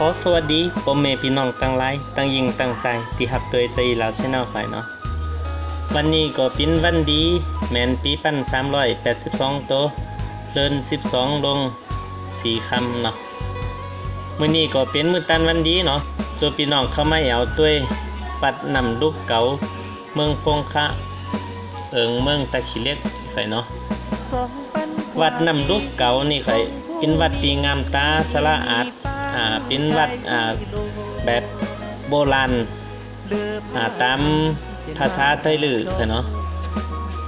ขอสวัสดีพ่อแม่พี่น้องตั้งหลายตั้งยิงตั้งใจที่หับตัวใจลาวชแนลข่อยเนาะวันนี้ก็เป็นวันดี แมนปีปั้น382 ตัวเลิน 12 ลงสีคำเนาะมื้อนี้ก็เป็นมื้อตันวันดีเนาะส่วนพี่น้องเข้ามาเอาตัวยปัดนำลูกเก๋าเมืองพงคะเอิงเมืองตะขี้เหล็กข่อยเนาะวัดน้ำลูกเก่านี่ค่อยเป็นวัดตีงามตาสละอาดอ่า เป็นวัดแบบโบราณตามภาษาไทยลือค่เนาะ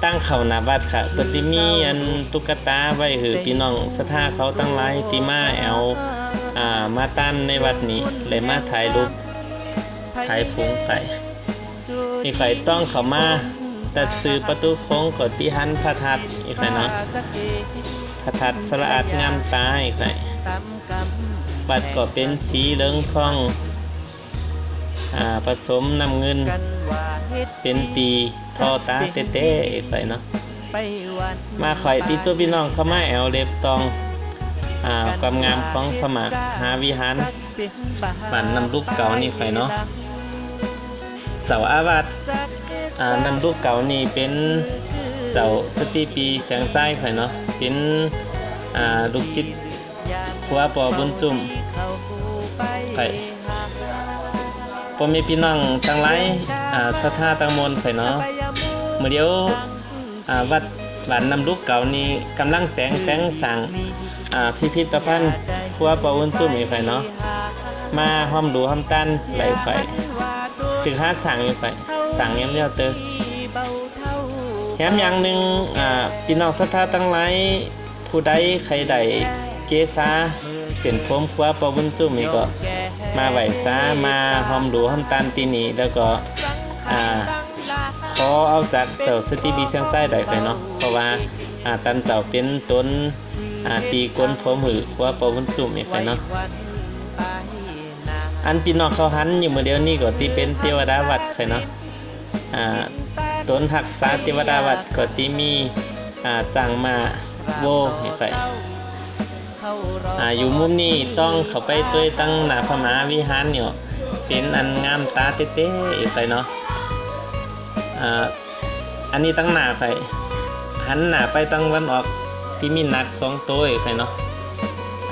ตั้งเขานาวัดค่ะก็สิมีอันตุ๊กตาไว้คือพี่น้องศรัทธาเขาตั้งหลายที่มาแอวอ่ามาตั้นในวัดนี้เลยมาถ่ายรูปถ่ายพุงไปนี่ค่อยต้องเขามาแต่ซื้อประตูโค้งกดที่หันพระธาตุอีกหน่อยเนาะพระทัดสละอาดงามตาอีกหน่อย บัดก็เป็นสีเหลืองทองอ่าผสมน้ำเงิน เป็นตีทอตาเต้ๆอีกหน่อยเนาะมาข่อยที่ตัวพี่น้องเข้ามาแอวเล็บตองอ่าความงามของพระมหาวิหารบ้านนำลูกเก่านี่ข่เนาะเสาอาวาสอ่านำลูกเก่านี่เป็นเสาสตีปีแสงใต้ข่เนาะเป็นอ่าลูกศิษ ย์ครัวปอบุญจุ่มข่อยพ่อแม่พี่น้องทั้งหลายอ่าศรัทธาตั้งมนต์ข่อยเนาะเมื่อเดียวอ่าวัดบ้านนำลูกเก่านี่กำลังแต่งแต่งสร้างอ่าพิพิธภัณฑ์ครัวปอบุญจุ่มอีกข่อยเนาะมาห้อมดูห้อมตันไหลไฟถึงห้าสั่งอยู่ไฟสั่งยังเรียวเตอแถมอย่างหนึ่งอ่าพี่น้องศรัทธาตั้งหลายผู้ใดใครใด เกษาเสียนโคมคว้าปอบุญจุ่มนี่ก็ มาไหวซามาห้อมดูห้อมตันตีนี้แล้วก็อ่าขอเอาจากเจ้าสติบีเชียงใต้ได้ไปเนาะเพราะว่าอ่าตันเจ้าเป็นต้นอ่าตีก้นพรมหือคว้าปอบุญจุ่มนี่ไปเนาะอันพี่น้องเขาหันอยู่เมื่อเดียวนี้ก็ที่เป็นเทวดาวัดเคยเนาะอ่าต้นหักษาเทวดาวัดก็ที่มีอ่าจังมาโวนี่ไป อ่าอยู่มุมนี้ต้องเข้าไปด้วยตั้งหน้าพมหาวิหารอยู่ยเป็นอันงามตาเต้ๆอีกไปเนาะอ่าอันนี้ตั้งหน้าไปหันหน้าไปตั้งวันออกที่มีนักสองตัวอีกไปเนาะ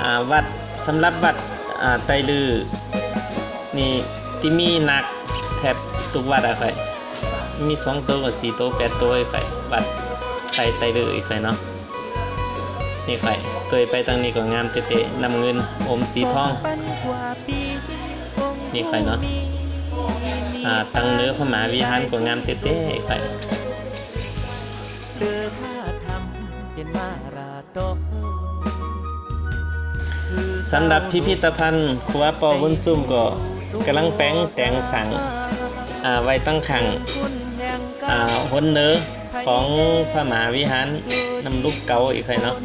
อ่าวัดสำหรับวัดอ่าไตลือนี่ที่มีนักแทบทุกวัดอะครับมีสองตัวกับสี่ตัวแปดตัวไข่วัดไข่ไตเลยไข่เนาะ นี่ไข่เคยไปทางนี้ก็งามเตะๆนำเงินอมสีทอง นี่ไข่เนาะอ่าตังเนื้อพระมหาวิหารก็งามเตะๆไข่เดือผ้าทำเป็นมาราดกสำหรับพิพิธภัณฑ์ครัวปอวุ้นจุ่มก็กำลังแปลงแต่งสังอ่าไว้ตั้งขังอ่าหนเนื้อของพระมหาวิหารนำลูกเก่าอีกไข่เนาะ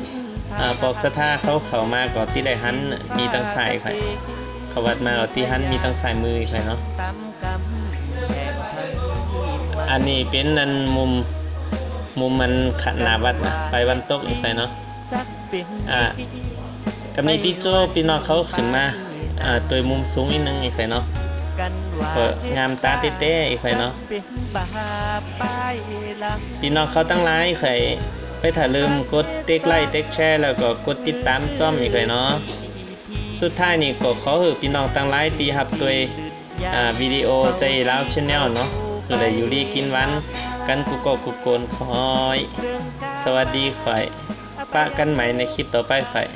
อ่าปอกสถาเขาเข้ามาก็ที่ได้หันมีตั้งสายไข่เขาวัดมาก็ที่หันมีตั้งสายมืออีกไข่เนาะตำกำแทบพันอันนี้เป็นนันมุมมุมมันขัดหนาวัดนะไปวันตกอีกไข่เนาะจักเป็นอ่ากับนี้พี่โจพี่น้องเขาขึ้นมาอ่าตัวมุมสูงอีกนึงอีกไข่เนาะกันว่าก็งามตาเต้ๆอีกไข่เนาะเป็นบาปลายลังพี่น้องเขาตั้งไลน์เคยไป ถ้าลืมกดติ๊กไลค์ติ๊กแชร์แล้วก็กดติดตามจ้อมอีกเลยเนาะสุดท้ายนี่ก็ขอให้พี่น้องตั้งไลน์ตีหับตัวอ่าวิดีโอใจลาวชแนลเนาะคือได้อยู่ดีกินวัน กันกุกกกุโกนคอย สวัสดีข่อยปะกันใหม่ในคลิปต่อไปข่อย